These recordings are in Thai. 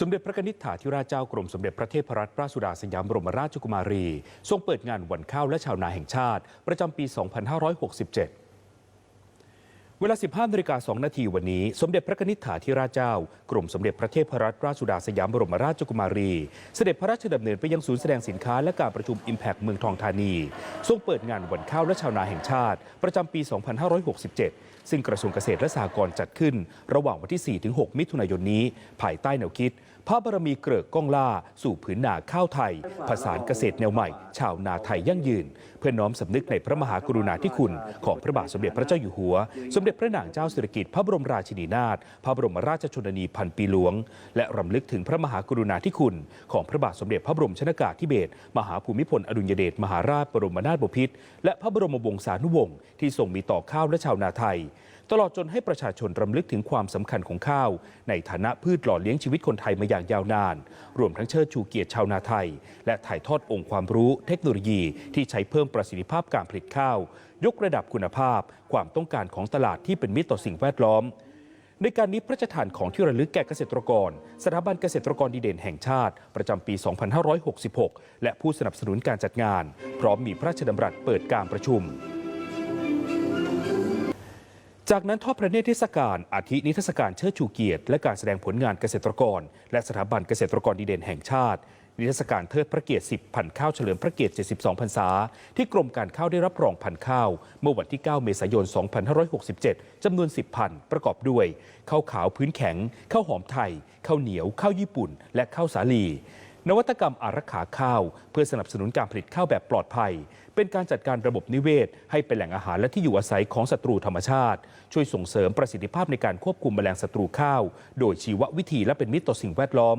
สมเด็จพระนิษฐาธิราชเจ้ากรมสมเด็จพระเทพรัตนราชสุดาสยามบรมราชกุมารี ทรงเปิดงานวันข้าวและชาวนาแห่งชาติ ประจำปี 2567เวลา 15นาฬิกา2นาทีวันนี้ สมเด็จพระนิษฐาธิราชเจ้า กรมสมเด็จพระเทพรัตนราชสุดาสยามบรมราชกุมารี เสด็จพระราชดำเนินไปยังศูนย์แสดงสินค้าและการประชุม Impact เมืองทองธานี ทรงเปิดงานวันข้าวและชาวนาแห่งชาติ ประจำปี 2567 ซึ่งกระทรวงเกษตรและสหกรณ์จัดขึ้น ระหว่างวันที่ 4-6 มิถุนายนนี้ ภายใต้แนวคิด พระบารมีเกริกก้องล่า สู่ผืนนาข้าวไทย ผสานเกษตรแนวใหม่ ชาวนาไทยยั่งยืน เพื่อน้อมสำนึกในพระมหากรุณาธิคุณ ของพระบาทสมเด็จพระเจ้าอยู่หัว สมเด็จพระนางเจ้าสิริกิติ์พระบรมราชินีนาถพระบรมราชชนนีพันปีหลวง และรำลึกถึงพระมหากรุณาธิคุณ ของพระบาทสมเด็จพระบรมชนากาธิเบศรมหาภูมิพลอดุลยเดชมหาราชบรมนาถบพิตรและพระบรมวงศานุวงศ์ที่ทรงมีต่อข้าวและชาวนาไทย ตลอดจนให้ประชาชนรำลึกถึงความสำคัญของข้าว ในฐานะพืชหล่อเลี้ยงชีวิตคนไทยมาอย่างยาวนาน รวมทั้งเชิดชูเกียรติชาวนาไทย และถ่ายทอดองค์ความรู้เทคโนโลยีที่ใช้เพิ่มประสิทธิภาพการผลิตข้าว ยกระดับคุณภาพ ความต้องการของตลาดที่เป็นมิตรต่อสิ่งแวดล้อมในการนี้พระราชทานของที่ระลึกแก่เกษตรกร สถาบันเกษตรกรดีเด่นแห่งชาติ ประจำปี 2566 และผู้สนับสนุนการจัดงาน พร้อมมีพระราชดำรัสเปิดการประชุม จากนั้นทอดพระเนตรเทศกาลอาทินิทรรศการเชิดชูเกียรติ และการแสดงผลงานเกษตรกร และสถาบันเกษตรกรดีเด่นแห่งชาติ นิทรรศการเทิดพระเกียรติ 10 พันข้าวเฉลิมพระเกียรติ 72 พรรษา ที่กรมการข้าวได้รับรองพันข้าว เมื่อวันที่ 9 เมษายน 2567 จำนวน 10 พันประกอบด้วยข้าวขาวพื้นแข็งข้าวหอมไทยข้าวเหนียวข้าวญี่ปุ่น และข้าวสาลี นวัตกรรมอารักขาข้าว เพื่อสนับสนุนการผลิตข้าวแบบปลอดภัย เป็นการจัดการระบบนิเวศ ให้เป็นแหล่งอาหารและที่อยู่อาศัยของศัตรูธรรมชาติ ช่วยส่งเสริมประสิทธิภาพในการควบคุมแมลงศัตรูข้าว โดยชีววิธีและเป็นมิตรต่อสิ่งแวดล้อม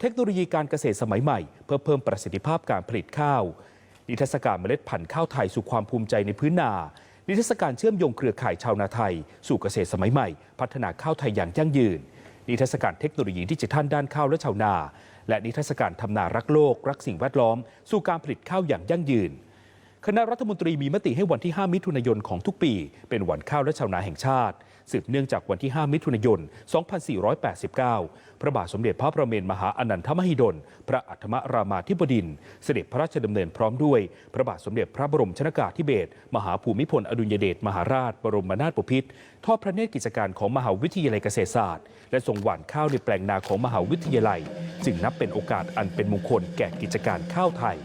เทคโนโลยีการเกษตรสมัยใหม่ เพื่อเพิ่มประสิทธิภาพการผลิตข้าว นิทรรศการเมล็ดพันธุ์ข้าวไทยสู่ความภูมิใจในพื้นนานิทรรศการเชื่อมโยงเครือข่ายชาวนาไทย สู่เกษตรสมัยใหม่ พัฒนาข้าวไทยอย่างยั่งยืน นิทรรศการเทคโนโลยีดิจิทัลด้านข้าวและชาวนา และนิทรรศการทำนารักโลก รักสิ่งแวดล้อม สู่การผลิตข้าวอย่างยั่งยืน คณะรัฐมนตรีมีมติให้วันที่ 5 มิถุนายนของทุกปี เป็นวันข้าวและชาวนาแห่งชาติ สืบเนื่องจากวันที่ 5 มิถุนายน 2489 พระบาทสมเด็จพระประเมนมหาอนันทมหิดล พระอัฐมรามาธิบดินทรเสด็จพระราชดำเนินพร้อมด้วย พระบาทสมเด็จพระบรมชนากาธิเบศรมหาภูมิพลอดุลยเดชมหาราช บรมนาถบพิตรทอดพระเนตรกิจการของมหาวิทยาลัยเกษตรศาสตร์ และทรงหว่านข้าวในแปลงนาของมหาวิทยาลัย จึงนับเป็นโอกาสอันเป็นมงคลแก่กิจการข้าวไทย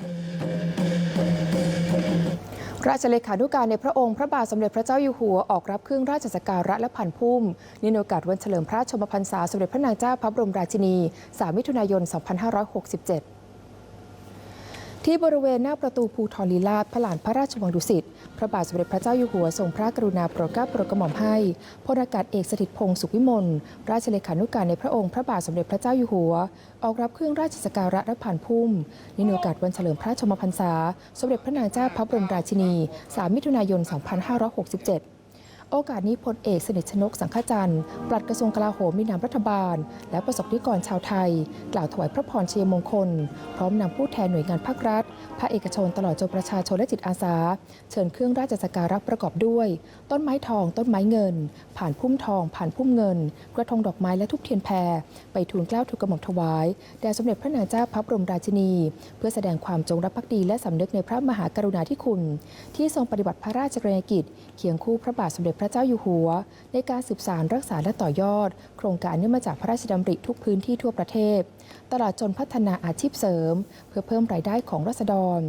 ราชเลขานุการในพระองค์พระบาทสมเด็จพระเจ้าอยู่หัวออกรับเครื่องราชสักการะและผ่านพุ่มในโอกาสวันเฉลิมพระชมพรรษาสมเด็จพระนางเจ้าพระบรมราชินี 3 มิถุนายน 2567 ที่บริเวณหน้าประตูภูทรลีลาศพระหลานพระราชวังดุสิต พระบาทสมเด็จพระเจ้าอยู่หัวทรงพระกรุณาโปรดเกล้าโปรดกระหม่อมให้พลอากาศเอกสถิตพงศ์สุขวิมล ราชเลขานุการในพระองค์พระบาทสมเด็จพระเจ้าอยู่หัว ออกรับเครื่องราชสการะและผ่านพุ่มในโอกาสวันเฉลิมพระชมพรรษา สมเด็จพระนางเจ้าพระบรมราชินี 3 มิถุนายน 2567 โอกาสนี้พลเอกสนิทชนกสังฆจันทร์ปลัดกระทรวงกลาโหมมีนามรัฐบาล และประสบนิกรชาวไทย กล่าวถวายพระพรชัยมงคล พร้อมนำผู้แทนหน่วยงานภาครัฐ ภาคเอกชนตลอดจนประชาชนและจิตอาสา เชิญเครื่องราชสักการะประกอบด้วย ต้นไม้ทอง ต้นไม้เงิน ผ่านพุ่มทอง ผ่านพุ่มเงิน กระทงดอกไม้และทุกเทียนแพรไปทูลเกล้าทูลกระหม่อมถวายแด่สมเด็จพระนางเจ้าพระบรมราชินี เพื่อแสดงความจงรักภักดีและสำนึกในพระมหากรุณาธิคุณ ที่ทรงปฏิบัติพระราชกรณียกิจเคียงคู่พระบาทสมเด็จพระเจ้าอยู่หัว ในการสืบสารรักษาและต่อยอด โครงการเนื่องมาจากพระราชดำริทุกพื้นที่ทั่วประเทศ ตลอดจนพัฒนาอาชีพเสริม เพื่อเพิ่มรายได้ของรัษฎร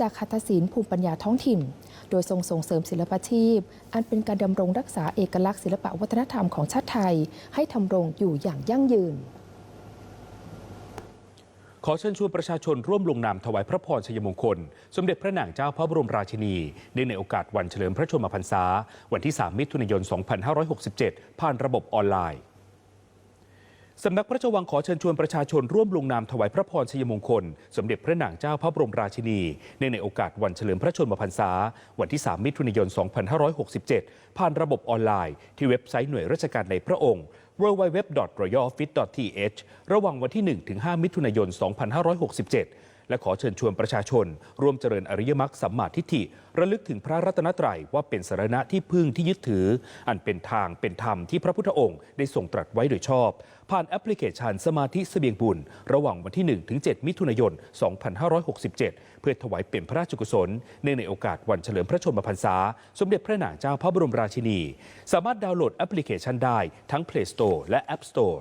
จากคัตศิลป์ภูมิปัญญาท้องถิ่น โดยทรงส่งเสริมศิลปาชีพ อันเป็นการดำรงรักษาเอกลักษณ์ศิลปวัฒนธรรมของชาติไทย ให้ทำรงอยู่อย่างยั่งยืน ขอเชิญชวนประชาชนร่วมลงนามถวายพระพรชัยมงคล สมเด็จพระนางเจ้าพระบรมราชินีเนื่องในโอกาสวันเฉลิมพระชนมพรรษา วันที่ 3 มิถุนายน 2567 ผ่านระบบออนไลน์ สำนักพระราชวังขอเชิญชวนประชาชนร่วมลงนามถวายพระพรชัยมงคล สมเด็จพระนางเจ้าพระบรมราชินีเนื่องในโอกาสวันเฉลิมพระชนมพรรษา วันที่ 3 มิถุนายน 2567 ผ่านระบบออนไลน์ ที่เว็บไซต์หน่วยราชการในพระองค์ www.royaloffice.th ระหว่างวันที่ 1-5 มิถุนายน 2567 และขอเชิญชวนประชาชน ร่วมเจริญอริยมรรคสัมมาทิฏฐิ ระลึกถึงพระรัตนตรัยว่าเป็นสารณะที่พึ่งที่ยึดถือ อันเป็นทางเป็นธรรมที่พระพุทธองค์ได้ทรงตรัสไว้โดยชอบ ผ่านแอปพลิเคชันสมาธิเสบียงบุญ ระหว่างวันที่ 1 ถึง 7 มิถุนายน 2567 เพื่อถวายเป็นพระราชกุศลเนื่องในโอกาสวันเฉลิมพระชนมพรรษา สมเด็จพระนางเจ้าพระบรมราชินี สามารถดาวน์โหลดแอปพลิเคชันได้ทั้ง Play Store และ App Store